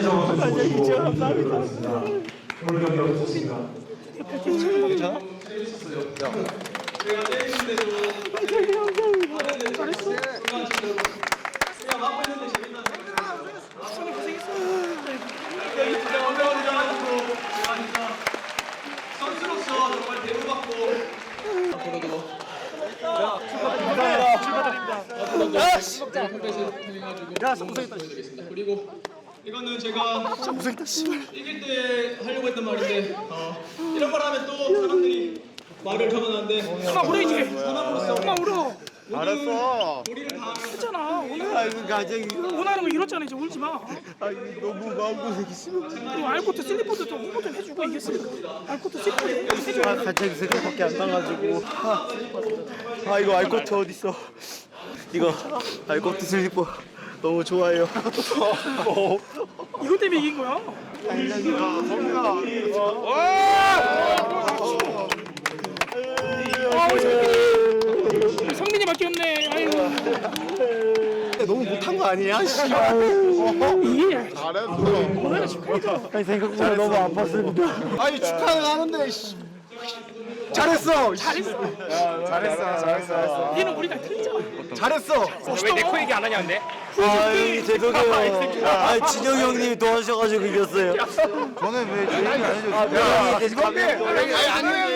선수 모시고 감사합니다. 오늘 경기 어떠셨습니까? 선수로서 정말 대우받고 그리고 이거는 제가 이길 때 하려고 했던 말인데 어, 이런 말 하면 또 사람들이 말을 전환하는데 엄마 울어 이제 사람으로서 엄마 울어. 알았어. 우리를 다 했잖아. 오늘 아이고 가정이 원하는 거 이뤘잖아 이제 울지 마. 아이고 너무 마음고생이 심해. 그리고 알코트 슬리퍼도 좀 홍보 좀 해주고 이겼으니까. 알코트 슬리퍼 홍보 좀 해줘 아 가정이 생각밖에 안 나가지고. 아, 아 이거 알코트 어디 있어? 이거 알코트 슬리퍼 너무 좋아요. 어. 이것 때문에 이긴 거야 아 우리 성민이 성민이밖에 없네 아유 너무 못한 거 아니야? 이게 잘했어. 아니 생각보다 너무 아팠습니다. 아니 축하는 하는데. 씨. 잘했어. 잘했어 잘했어. 잘했어. 얘는 우리가 틀리잖아 잘했어. 왜내 코 얘기 안 하냐 근데 아 형님 죄송해요. 아 진영 형님이 도와주셔가지고 이겼어요. 저는 왜 얘기 안 해줬어요? 이건데. 아니 아니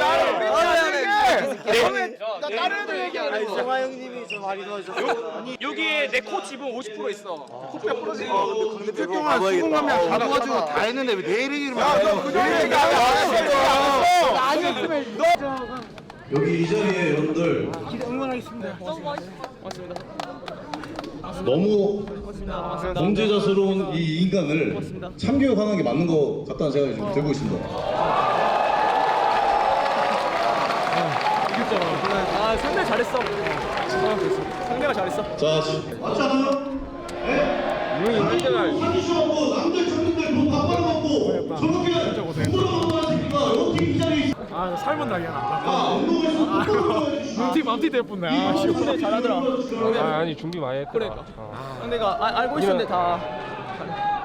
나는 나 다른 애들 얘기 안 했어. 성화 형님이 좀 많이 도와주셨어. 여기에 내 코 지분 50% 있어. 코뼈 부러지고 근데 몇 동안 수공하면 다 도와주고 다 했는데 왜 내일 해? 야너그 얘기 안 했어. 아니었으면. 여기 이 자리에 여러분들 너무 범죄자스러운 이 인간을 참교육하는 게 맞는 것 같다는 생각이 좀 들고 있습니다. 아 상대 잘했어 상대가 잘했어 자, 맞잖아요? 네? 사기 시험고 남들 청년들 돈다 빨아먹고 저렇게 부끄러운 새끼가 어떻게 이 있어? 아 삶은 날이야 아, 운동에서 부끄러운 눈티 맘티 될 뻔네 아 씨. 근데 잘하더라. 아, 아니 준비 많이 했더라. 그러니까. 상대가 아, 알고 있었는데 다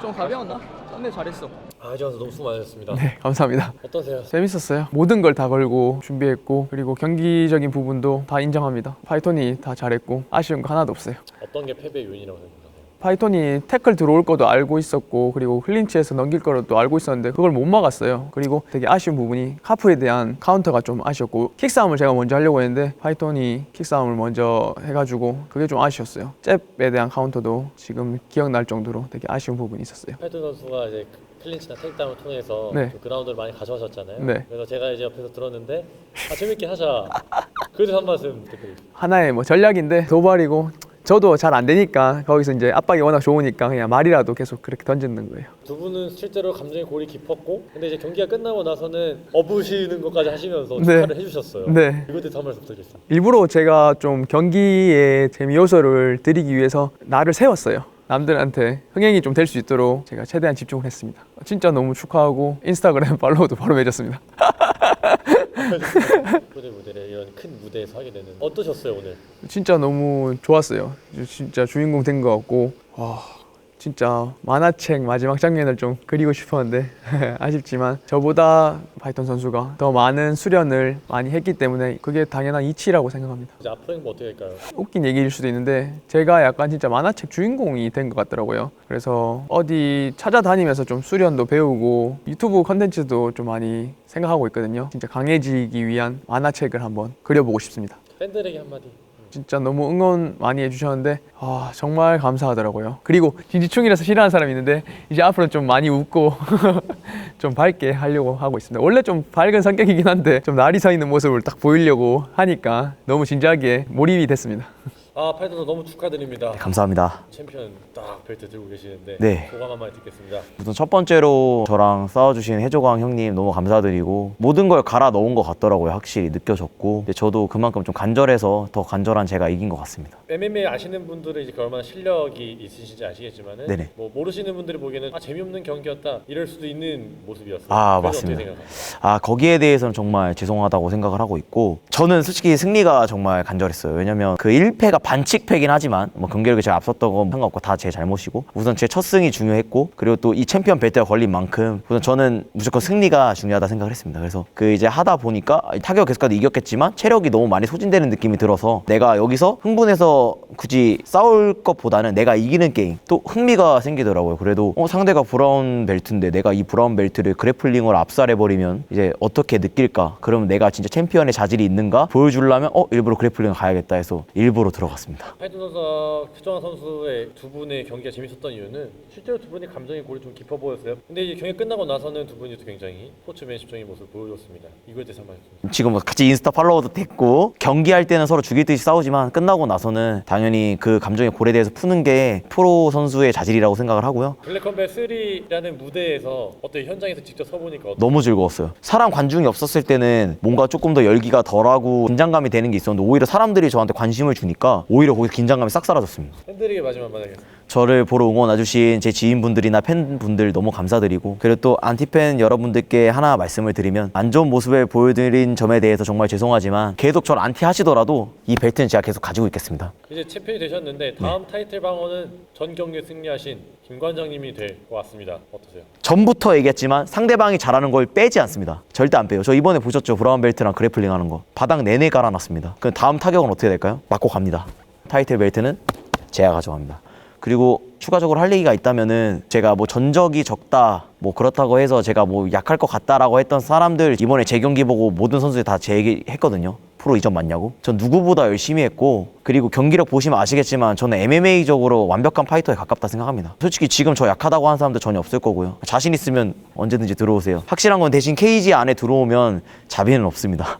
좀 가벼웠나? 상대 잘했어. 아지원서 너무 수고 많으셨습니다. 네, 감사합니다. 어떠세요? 재밌었어요. 모든 걸 다 걸고 준비했고 그리고 경기적인 부분도 다 인정합니다. 파이톤이 다 잘했고 아쉬운 거 하나도 없어요. 어떤 게 패배 요인이라고 생각하세요? 파이톤이 태클 들어올 거도 알고 있었고 그리고 클린치에서 넘길 거도 알고 있었는데 그걸 못 막았어요. 그리고 되게 아쉬운 부분이 카프에 대한 카운터가 좀 아쉬웠고 킥싸움을 제가 먼저 하려고 했는데 파이톤이 킥싸움을 먼저 해가지고 그게 좀 아쉬웠어요. 잽에 대한 카운터도 지금 기억날 정도로 되게 아쉬운 부분이 있었어요. 팔도 선수가 이제 클린치나 테이크다운을 통해서 네. 좀 그라운드를 많이 가져가셨잖아요. 네. 그래서 제가 이제 옆에서 들었는데 아 재밌게 하자. 그래서 한 말씀 댓글. 하나의 뭐 전략인데 도발이고 저도 잘 안 되니까 거기서 이제 압박이 워낙 좋으니까 그냥 말이라도 계속 그렇게 던지는 거예요. 두 분은 실제로 감정의 골이 깊었고 근데 이제 경기가 끝나고 나서는 업으시는 것까지 하시면서 네. 축하를 해주셨어요. 네. 이것에 대해서 한 말씀 부탁드리겠습니다. 일부러 제가 좀 경기의 재미 요소를 드리기 위해서 나를 세웠어요. 남들한테 흥행이 좀 될 수 있도록 제가 최대한 집중을 했습니다. 진짜 너무 축하하고 인스타그램 팔로우도 바로 맺었습니다. 무대 무대를 이런 큰 무대에서 하게 되는 어떠셨어요 오늘? 진짜 너무 좋았어요. 진짜 주인공 된 것 같고 와 진짜 만화책 마지막 장면을 좀 그리고 싶었는데 아쉽지만 저보다 파이턴 선수가 더 많은 수련을 많이 했기 때문에 그게 당연한 이치라고 생각합니다. 이제 앞으로 행보 어떻게 될까요? 웃긴 얘기일 수도 있는데 제가 약간 진짜 만화책 주인공이 된 것 같더라고요. 그래서 어디 찾아다니면서 좀 수련도 배우고 유튜브 컨텐츠도 좀 많이 생각하고 있거든요. 진짜 강해지기 위한 만화책을 한번 그려보고 싶습니다. 팬들에게 한마디. 진짜 너무 응원 많이 해주셨는데 아 정말 감사하더라고요. 그리고 진지충이라서 싫어하는 사람이 있는데 이제 앞으로 좀 많이 웃고 좀 밝게 하려고 하고 있습니다. 원래 좀 밝은 성격이긴 한데 좀 날이 서 있는 모습을 딱 보이려고 하니까 너무 진지하게 몰입이 됐습니다. 아 팔도도 너무 축하드립니다. 감사합니다. 챔피언 딱 벨트 들고 계시는데 네. 소감 한마디 듣겠습니다. 우선 첫 번째로 저랑 싸워주신 해조광 형님 너무 감사드리고 모든 걸 갈아 넣은 것 같더라고요. 확실히 느껴졌고 근데 저도 그만큼 좀 간절해서 더 간절한 제가 이긴 것 같습니다. MMA 아시는 분들은 이제 그 얼마나 실력이 있으신지 아시겠지만은 네네. 뭐 모르시는 분들이 보기에는 아 재미없는 경기였다 이럴 수도 있는 모습이었어요. 아, 그래서 맞습니다. 생각하세요? 아 거기에 대해서는 정말 죄송하다고 생각을 하고 있고 저는 솔직히 승리가 정말 간절했어요. 왜냐면 그 1패가 반칙패긴 하지만 뭐 경기력이 제가 앞섰던 건 상관없고 다 제 잘못이고 우선 제 첫 승이 중요했고 그리고 또 이 챔피언 벨트가 걸린 만큼 우선 저는 무조건 승리가 중요하다 생각을 했습니다. 그래서 그 이제 하다 보니까 타격 계속해서 이겼겠지만 체력이 너무 많이 소진되는 느낌이 들어서 내가 여기서 흥분해서 굳이 싸울 것보다는 내가 이기는 게임 또 흥미가 생기더라고요. 그래도 어, 상대가 브라운 벨트인데 내가 이 브라운 벨트를 그래플링으로 압살해버리면 이제 어떻게 느낄까? 그러면 내가 진짜 챔피언의 자질이 있는가 보여주려면 어 일부러 그래플링을 가야겠다 해서 일부러 들어 갔습니다. 파이튼 선수와 표정환 선수의 두 분의 경기가 재밌었던 이유는 실제로 두 분의 감정의 골이 좀 깊어 보였어요. 근데 이제 경기 끝나고 나서는 두 분이 또 굉장히 스포츠맨십적인 모습을 보여줬습니다. 이거에 대해서 한번 해주세요. 지금 뭐 같이 인스타 팔로워도 됐고 경기할 때는 서로 죽일 듯이 싸우지만 끝나고 나서는 당연히 그 감정의 골에 대해서 푸는 게 프로 선수의 자질이라고 생각을 하고요. 블랙컴뱃 3라는 무대에서 어때 현장에서 직접 서보니까 어때? 너무 즐거웠어요. 사람 관중이 없었을 때는 뭔가 조금 더 열기가 덜하고 긴장감이 되는 게 있었는데 오히려 사람들이 저한테 관심을 주니까 오히려 거기서 긴장감이 싹 사라졌습니다. 팬들에게 마지막 한마디 하겠습니다. 저를 보러 응원와 주신 제 지인분들이나 팬분들 너무 감사드리고 그리고 또 안티팬 여러분들께 하나 말씀을 드리면 안 좋은 모습을 보여드린 점에 대해서 정말 죄송하지만 계속 저를 안티 하시더라도 이 벨트는 제가 계속 가지고 있겠습니다. 이제 챔피언이 되셨는데 다음 타이틀 방어는 전 경기에 승리하신 김관장님이 될 것 같습니다. 어떠세요? 전부터 얘기했지만 상대방이 잘하는 걸 빼지 않습니다. 절대 안 빼요. 저 이번에 보셨죠? 브라운 벨트랑 그래플링 하는 거. 바닥 내내 깔아놨습니다. 그럼 다음 타격은 어떻게 될까요? 맞고 갑니다. 타이틀 벨트는 제가 가져갑니다. 그리고 추가적으로 할 얘기가 있다면은 제가 뭐 전적이 적다 뭐 그렇다고 해서 제가 뭐 약할 것 같다라고 했던 사람들 이번에 제 경기 보고 모든 선수들이 다 제 얘기 했거든요. 프로 이전 맞냐고? 전 누구보다 열심히 했고 그리고 경기력 보시면 아시겠지만 저는 MMA적으로 완벽한 파이터에 가깝다 생각합니다. 솔직히 지금 저 약하다고 하는 사람들 전혀 없을 거고요. 자신 있으면 언제든지 들어오세요. 확실한 건 대신 케이지 안에 들어오면 자비는 없습니다.